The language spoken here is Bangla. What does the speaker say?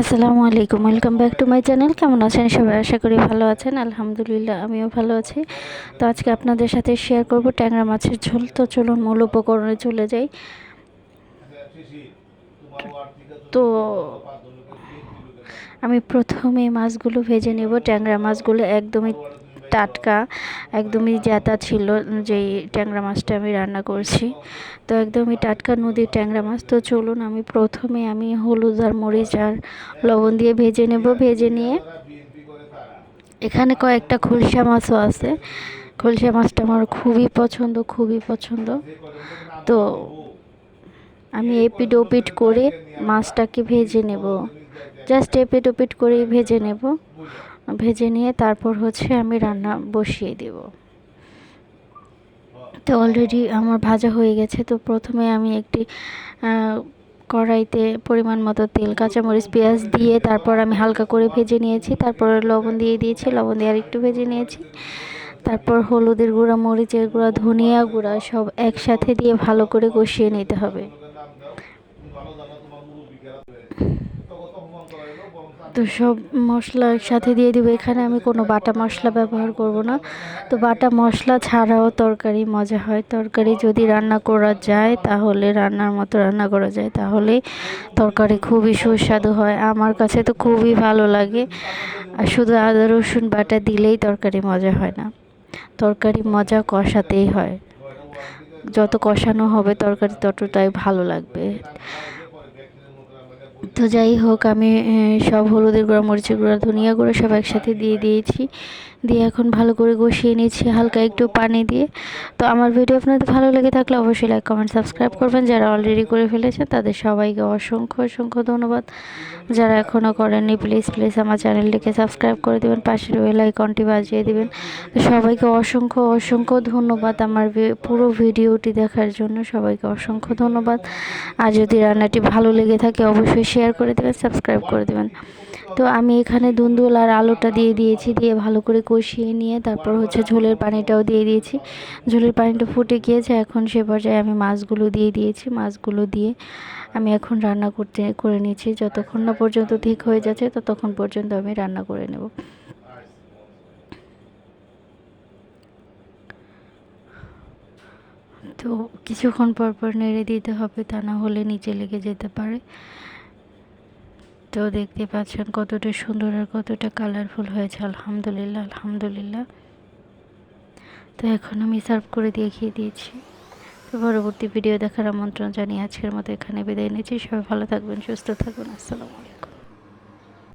আসসালামু আলাইকুম welcome back to my channel কেমন আছেন সবাই? আশা করি ভালো আছেন। আলহামদুলিল্লাহ, আমিও ভালো আছি। তো আজকে আপনাদের সাথে শেয়ার করব ট্যাংরা মাছের ঝোল। তো চলুন মূল উপকরণে চলে যাই। তো আমি প্রথমে মাছগুলো ভেজে নেব। ট্যাংরা মাছগুলো একদমই টাটকা একদমই জ্যাতা ছিল, যেই ট্যাংরা মাছটা আমি রান্না করছি। তো একদমই টাটকা নদীর ট্যাংরা মাছ। তো চলুন আমি প্রথমে আমি হলুদ আর মরিচ আর লবণ দিয়ে ভেজে নেব। ভেজে নিয়ে এখানে কয়েকটা খুলসা মাছও আছে। খুলসা মাছটা আমার খুবই পছন্দ খুবই পছন্দ। তো আমি এপিড ওপিট করে মাছটাকে ভেজে নেব। জাস্ট এপিড ওপিট করেই ভেজে নেব। ভেজে নিয়ে তারপর হচ্ছে আমি রান্না বসিয়ে দেব। তো অলরেডি আমার ভাজা হয়ে গেছে, তো প্রথমে আমি একটি কড়াইতে পরিমাণ মতো তেল, কাঁচামরিচ, পেঁয়াজ দিয়ে তারপর আমি হালকা করে ভেজে নিয়েছি, তারপর লবণ দিয়ে দিয়েছি, লবণ দিয়ে আর একটু ভেজে নিয়েছি। তারপর হলুদের গুঁড়া, মরিচের গুঁড়া, ধনিয়া গুঁড়া সব একসাথে দিয়ে ভালো করে কষিয়ে নিতে হবে। তো সব মশলা একসাথে দিয়ে দিব। এখানে আমি কোনো বাটা মশলা ব্যবহার করব না। তো বাটা মশলা ছাড়াও তরকারি মজা হয়। তরকারি যদি রান্না করা যায়, তাহলে রান্নার মতো রান্না করা যায়। তাহলে তরকারি খুবই সুস্বাদু হয়। আমার কাছে তো খুবই ভালো লাগে। আর শুধু আদা, রসুন বাটা দিলেই তরকারি মজা হয় না। তরকারি মজা কষাতেই হয়। যত কষানো হবে তরকারি ততটাই ভালো লাগবে। তো যাই হোক, আমি সব হলুদের গুঁড়া, মরিচের গুঁড়া, ধনিয়া গুঁড়ো সব একসাথে দিয়ে দিয়েছি। দিয়ে এখন ভালো করে কষিয়ে নিচ্ছি হালকা একটু পানি দিয়ে। তো আমার ভিডিও আপনাদের ভালো লেগে থাকলে অবশ্যই লাইক কমেন্ট সাবস্ক্রাইব করবেন। যারা অলরেডি করে ফেলেছে তাদের সবাইকে অসংখ্য অসংখ্য ধন্যবাদ। যারা এখনও করেননি প্লিজ প্লিজ আমার চ্যানেলটিকে সাবস্ক্রাইব করে দেবেন, পাশের ওয়েল আইকনটি বাজিয়ে দেবেন। তো সবাইকে অসংখ্য অসংখ্য ধন্যবাদ আমার পুরো ভিডিওটি দেখার জন্য। সবাইকে অসংখ্য ধন্যবাদ। আর যদি রান্নাটি ভালো লেগে থাকে, অবশ্যই শেয়ার করে দেবেন সাবস্ক্রাইব করে দেবেন। তো আমি এখানে দুন্দুল আর আলুটা দিয়ে দিয়েছি, দিয়ে ভালো করে কষিয়ে নিয়ে তারপর হচ্ছে ঝোলের পানিটাও দিয়ে দিয়েছি। ঝোলের পানিটা ফুটে গিয়েছে, এখন সে পর্যায়ে আমি মাছগুলো দিয়ে দিয়েছি। মাছগুলো দিয়ে আমি এখন রান্না করতে, করে নিয়েছি যতক্ষণ না পর্যন্ত ঠিক হয়ে যাচ্ছে, ততক্ষণ পর্যন্ত আমি রান্না করে নেব। তো কিছুক্ষণ পর পর নেড়ে দিতে হবে, তা না হলে নিচে লেগে যেতে পারে। তো দেখতে পাচ্ছেন কতটা সুন্দর আর কতটা কালারফুল হয়েছে। আলহামদুলিল্লাহ আলহামদুলিল্লাহ। তো এখন আমি সার্ভ করে দেখিয়ে দিয়েছি। তো পরবর্তী ভিডিও দেখার আমন্ত্রণ জানিয়ে আজকের মতো এখানে বিদায় নিয়েছি সবাই ভালো থাকবেন, সুস্থ থাকবেন। আসসালামু আলাইকুম।